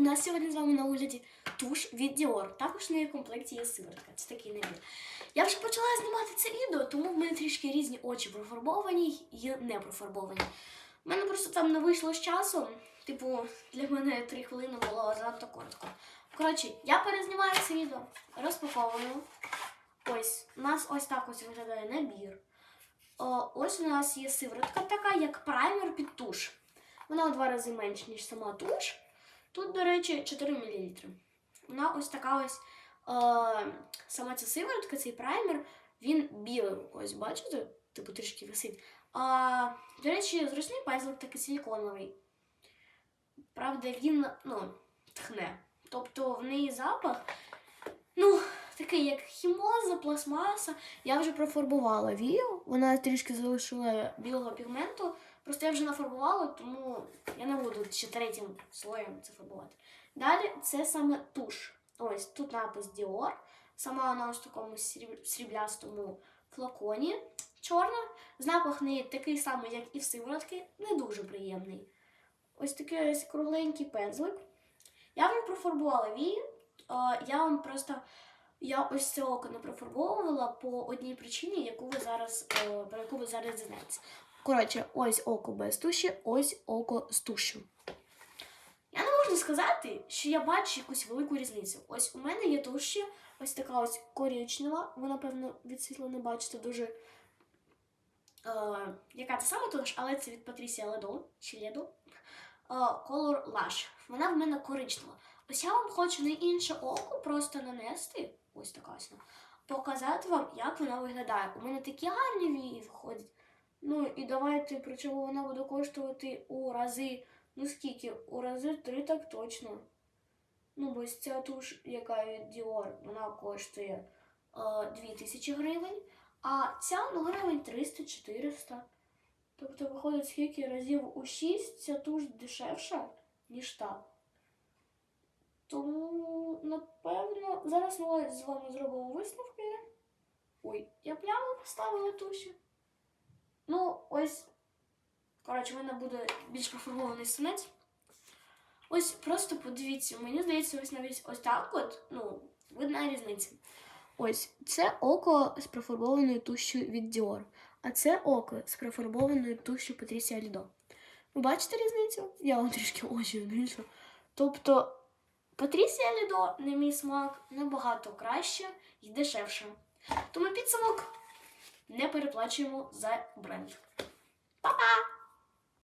у нас сьогодні з вами на огляді туш від Dior. Також в неї в комплекті є сиворотка. Це такий набір. Я вже почала знімати це відео, тому в мене трішки різні очі профарбовані і не профарбовані. У мене просто там не вийшло з часом. Типу, для мене 3 хвилини було занадто коротко. Коротше, я перезнімаю це відео, розпаковую. Ось, у нас ось так ось виглядає набір. О, ось у нас є сиворотка така, як праймер під туш. Вона у два рази менша, ніж сама туш. Тут, до речі, 4 мл. Вона ось така ось е, сама ця сиворотка, цей праймер, він білий. Ось, бачите? Типу трішки висить. А, до речі, зручний пазлик такий силіконовий. Правда, він ну, тхне. Тобто в неї запах, ну, такий, як хімоза, пластмаса. Я вже профарбувала вію, вона трішки залишила білого пігменту. Просто я вже нафарбувала, тому я не буду ще третім слоєм це фарбувати. Далі це саме туш. Ось тут напис Dior. Сама вона ось в такому сріблястому флаконі. Чорна. Запах неї такий самий, як і в сиворотки, не дуже приємний. Ось такий ось кругленький пензлик. Я вже профарбувала вії. Е, Я вам просто я ось це око не профарбовувала по одній причині, яку ви зараз, е, про яку ви зараз дізнаєтесь. Коротше, ось око без туші, ось око з тушю. Я не можу сказати, що я бачу якусь велику різницю. Ось у мене є туші, ось така ось коричнева. Ви, напевно, від світла не бачите дуже. Е, яка це саме туш, але це від Патрісія Ледо чи Ледо. Е, Color Lush. Вона в мене коричнева. Ось я вам хочу на інше око просто нанести. Ось така ось. Показати вам, як вона виглядає. У мене такі гарні вії виходять. Ну і давайте, причому вона буде коштувати у рази, ну скільки? У рази три так точно. Ну, бо ця туш, яка від Dior, вона коштує е, 2000 гривень, а ця ну, гривень 300-400. Тобто виходить скільки разів у 6 ця туш дешевша, ніж та. Тому, напевно, зараз ми з вами зробимо висновки. Ой, я прямо поставила туші. Ну, ось. Коротше, в мене буде більш профарбований синець. Ось просто подивіться, мені здається, ось навіть ось так от, ну, видна різниця. Ось це око з профарбованою тушшю від Dior, а це око з профарбованою тушшю Patricia Lido. Ви бачите різницю? Я вам трішки очі збільшу. Тобто Патрісія Лідо, на мій смак, набагато краще і дешевше. Тому підсумок не переплачуємо за бренд. Па-па!